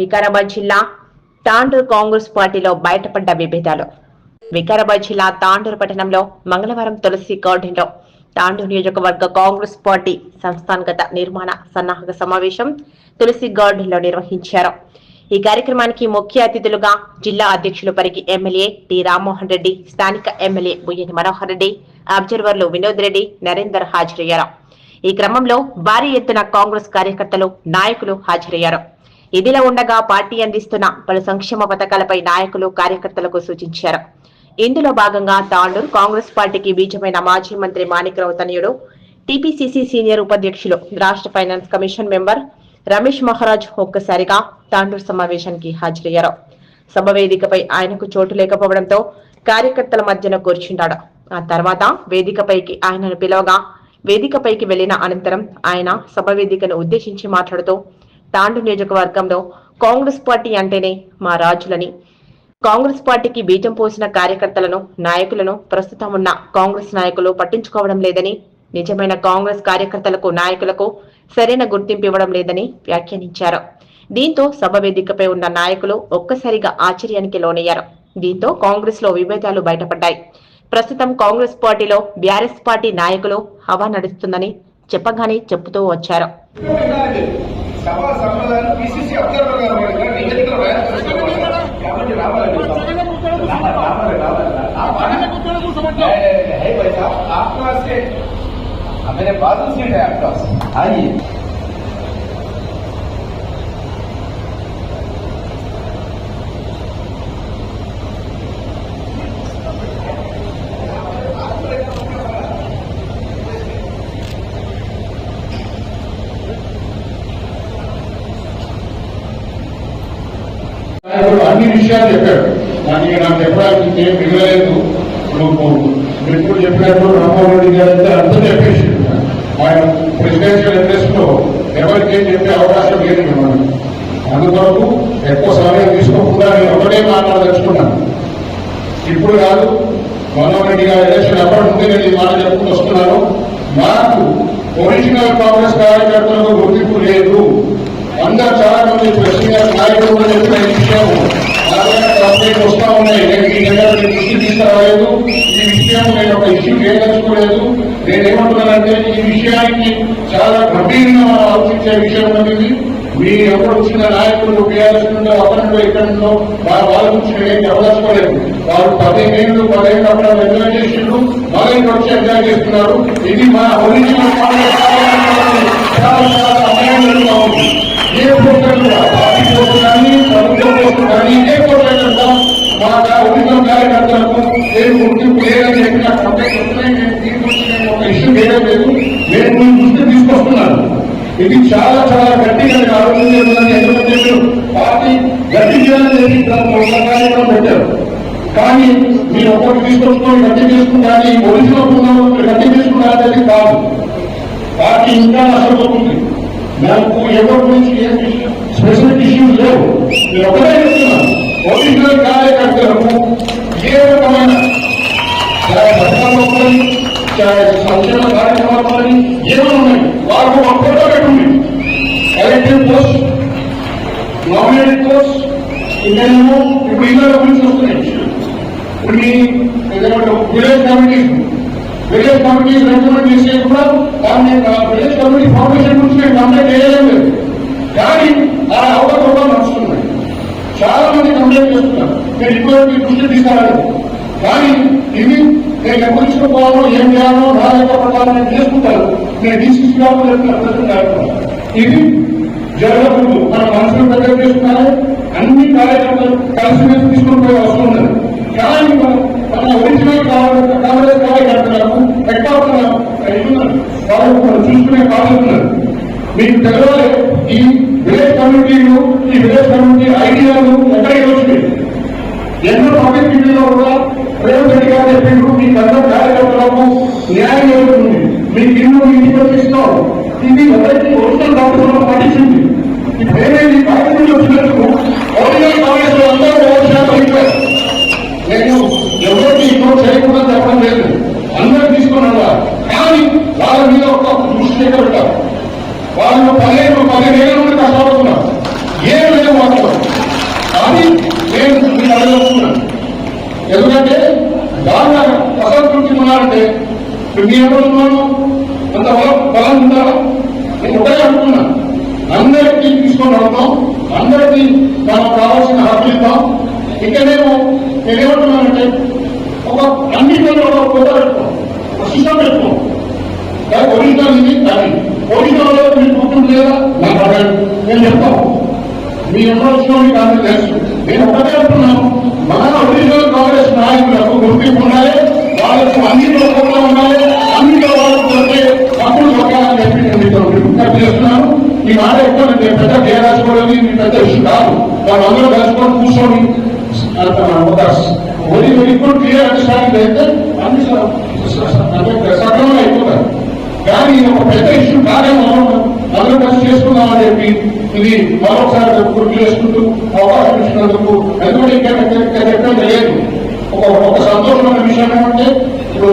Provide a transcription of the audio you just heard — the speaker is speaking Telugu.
వికారాబాద్ జిల్లా తాండూరు కాంగ్రెస్ పార్టీలో బయటపడ్డ విభేదాలు. వికారాబాద్ జిల్లా తాండూరు పట్టణంలో మంగళవారం తులసి గార్డెన్లో తాండూరు నియోజకవర్గ కాంగ్రెస్ పార్టీ సంస్థానగత నిర్మాణ సన్నాహక సమావేశం తులసి గార్డెన్లో నిర్వహించారు. ఈ కార్యక్రమానికి ముఖ్య అతిథులుగా జిల్లా అధ్యక్షులు పరిగి ఎమ్మెల్యే టి రామ్మోహన్ రెడ్డి స్థానిక ఎమ్మెల్యే బుయ్యని మనోహర్ రెడ్డి అబ్జర్వర్లు వినోద్ రెడ్డి నరేందర్ హాజరయ్యారు. ఈ క్రమంలో భారీ ఎత్తున కాంగ్రెస్ కార్యకర్తలు నాయకులు హాజరయ్యారు. ఇదిలా ఉండగా పార్టీ అందిస్తున్న పలు సంక్షేమ పథకాలపై నాయకులు కార్యకర్తలకు సూచించారు. ఇందులో భాగంగా తాండూరు కాంగ్రెస్ పార్టీకి బీజమైన మాజీ మంత్రి మాణిక్రావు తనయుడు టీపీసీసీ సీనియర్ ఉపాధ్యక్షులు రాష్ట్ర finance commission member Ramesh Maharaj ఒక్కసారిగా తాండూరు సమావేశానికి హాజరయ్యారు. సభ వేదికపై ఆయనకు చోటు లేకపోవడంతో కార్యకర్తల మధ్యన కూర్చున్నాడు ఆ తర్వాత వేదికపైకి ఆయనను పిలవగా వేదికపైకి వెళ్ళిన అనంతరం ఆయన సభ వేదికను ఉద్దేశించి మాట్లాడుతూ తాండు నియోజకవర్గంలో కాంగ్రెస్ పార్టీ అంటేనే మా రాజులని. కాంగ్రెస్ పార్టీకి బీజం పోసిన కార్యకర్తలను నాయకులను ప్రస్తుతం ఉన్న కాంగ్రెస్ నాయకులు పట్టించుకోవడం లేదని నిజమైన కాంగ్రెస్ కార్యకర్తలకు నాయకులకు సరైన గుర్తింపు ఇవ్వడం లేదని వ్యాఖ్యానించారు. దీంతో సభ వేదికపై ఉన్న నాయకులు ఒక్కసారిగా ఆశ్చర్యానికి లోనయ్యారు. దీంతో కాంగ్రెస్లో విభేదాలు బయటపడ్డాయి. ప్రస్తుతం కాంగ్రెస్ పార్టీలో బీఆర్ఎస్ పార్టీ నాయకులు హవా నడుస్తుందని చెప్పగానే చెబుతూ వచ్చారు. సభా సంప్రదాయాలు పిసిసి అబ్జర్వర్ గారు వాడిగా నివేదికలు రాయాలి కాబట్టి రావాలి రావాలి రావాలి है भाई साहब आपका से मेरे बाजू सीट है आपका आइए అన్ని విషయాలు చెప్పాడు. దానికి నాకు చెప్పడానికి ఏం మిగలేదు నువ్వు మీరు ఇప్పుడు చెప్పినప్పుడు రామ్మోహన్ రెడ్డి గారు అయితే అంతా చెప్పేసి ఆయన ప్రెసిడెన్షియల్ అడ్రస్లో ఎవరికేం చెప్పే అవకాశం లేదు మిమ్మల్ని. అందుకొరకు ఎక్కువ సమయం తీసుకోకుండా నేను ఒకటే మాట్లాడదలుచుకున్నాను. ఇప్పుడు కాదు మనోహర్ రెడ్డి గారు ఎలక్షన్ అప్పటి నుండి నేను ఈ మాట చెప్పుకుని వస్తున్నాను. నాకు ఒరిజినల్ కాంగ్రెస్ కార్యకర్తలకు గుర్తింపు లేదు. అందరు చాలా మంది ప్రెసిడెంట్ నాయకులు చెప్పిన విషయం నాలుగైదు కంప్లైంట్ ఉన్నాయి. నేను ఈ దగ్గర నేను దృష్టి తీసుకురాలేదు. ఈ విషయం నేను ఒక ఇష్యూ చేయదలుచుకోలేదు. నేనేమంటున్నానంటే ఈ విషయానికి చాలా గంభీరంగా మనం ఆలోచించే విషయం అనేది మీ ఎవరు వచ్చిన నాయకులు బీఆర్ఎస్ నుండి ఇక్కడ నుండో వాళ్ళ వాళ్ళ గురించి చెప్పదలుచుకోలేదు వారు పదిహేను పదిహేను అక్కడ ఎంజాయ్ చేసిండ్రు. మళ్ళీ వచ్చి ఎంజాయ్ చేస్తున్నారు. ఇది మా ఒరిజినల్ లేదు నేను మీ దృష్టికి తీసుకొస్తున్నాను. ఇది చాలా చాలా గట్టిగా నేను ఆలోచించాలని ఎందుకంటే పార్టీ గట్టి చేయాలని కార్యక్రమం పెట్టారు. కానీ మీరు ఒకటి తీసుకొస్తున్నాం గట్టి తీసుకుంటారని ఒరిజినల్ ఉన్నాము గట్టి తీసుకుంటారనేది కాదు. పార్టీ ఇంకా నష్టపోతుంది. నాకు ఎవరి గురించి ఏం స్పెసిఫిక్ ఇష్యూస్ లేవు. నేను ఒకటే చెప్తున్నాను. ఒరిజినల్ కార్యకర్తలకు ఏ రకమైన చాయ్ పథకాలు ఉన్నాయి చాయ్ సంక్షేమ కార్యక్రమాలు ఏమైనా ఉన్నాయి వాళ్ళకు ఒక ఫోటో పెట్టుంది ఎలక్టివ్ పోస్ట్ నామినేటెడ్ పోస్ట్ ఇంకేమో ఇప్పుడు ఇళ్ళ గురించి వస్తున్నాయి ఇప్పుడు మీ village committees village committees recommend చేసే కూడా దాన్ని విలేజ్ కమిటీ ఫౌండేషన్ గురించి నేను కంప్లైంట్ చేయలేదు కానీ ఆ అవకాశం నడుస్తున్నాయి చాలా మంది కంప్లైంట్ చేస్తున్నారు. నేను ఇప్పుడు మీ దృష్టి తీసుకురాలేదు కానీ ఇవి నేను ఎప్పుడు తీసుకోవాలో ఏం చేయాలో నా యొక్క ప్రకారం నేను నేను తీసుకురావాలో చెప్తున్నాను ఇది జరగకూడదు. మన మనసులు దగ్గర చేసుకున్నారే అన్ని కార్యక్రమాలు కలిసి మెలిసి తీసుకుని పోయే అవసరం ఉన్నది. కానీ మనం మన ఒరిజినల్ కాంగ్రెస్ కాంగ్రెస్ కార్యకర్తలకు ఎక్కడ వాళ్ళు చూసుకునే కావాలన్నారు మీకు తెలవాలి ఈ విలేజ్ కమ్యూనిటీలు ఈ విలేజ్ కమ్యూనిటీ ఐడియాలు ఎక్కడికి వచ్చినాయి? ఎన్నో పబ్లిక్ టీవీలో కూడా రేవంత్ రెడ్డి గారు చెప్పిండ్రు మీ అందరూ కార్యకర్తలకు న్యాయం జరుగుతుంది మీ ఇల్లు ఇంటికి వచ్చిస్తాం ఇది ఎవరికి ఒరిజినల్ డాక్టర్ పాటించింది? ఇప్పుడు ఏమైంది ఎవరున్నాను అంత బలం ఉండాలి? నేను ఒకటే అందరికీ తీసుకొని వెళ్తాం. అందరికీ మనం కావాల్సిన హక్కులు ఇద్దాం నేను ఏమంటున్నానంటే ఒక అన్ని ఒక ఫోటో పెట్టుకోం. సిస్టమ్ పెట్టుకోం. దానికి ఒరిజినల్ ఒరిజినల్ మీరు లేదా? నేను చెప్తాను. మీ ఎమోషన్ కాదు తెలుసు. నేను ఒకటే అంటున్నాను మన ఒరిజినల్ కాంగ్రెస్ నాయకులకు గుర్తింపు ఉన్నాయి వాళ్ళకు అన్ని ఉన్నాయి వాళ్ళకు అప్పుడు దొరకాలని చెప్పి నేను మీతో విజ్ఞప్తి చేస్తున్నాను. ఈ మాట ఎక్కువ నేను పెద్ద జయరాజుకోవడం మీ పెద్ద ఇష్యూ కాదు. కలుసుకొని కూర్చొని ఒక వెరీ గుడ్ క్లియర్ అండర్స్టాండింగ్ అయితే అన్ని అయిపోతారు. కానీ ఇది ఒక పెద్ద ఇష్యూ కాదేమో అందరూ కలిసి చేసుకుందామని చెప్పి ఇది మరొకసారి గుర్తు చేసుకుంటూ అవకాశం ఇచ్చినందుకు ఎందుకంటే ఇంకా చెప్పడం లేదు ఒక ఒక సంతోషమైన విషయం ఏమంటే ఇప్పుడు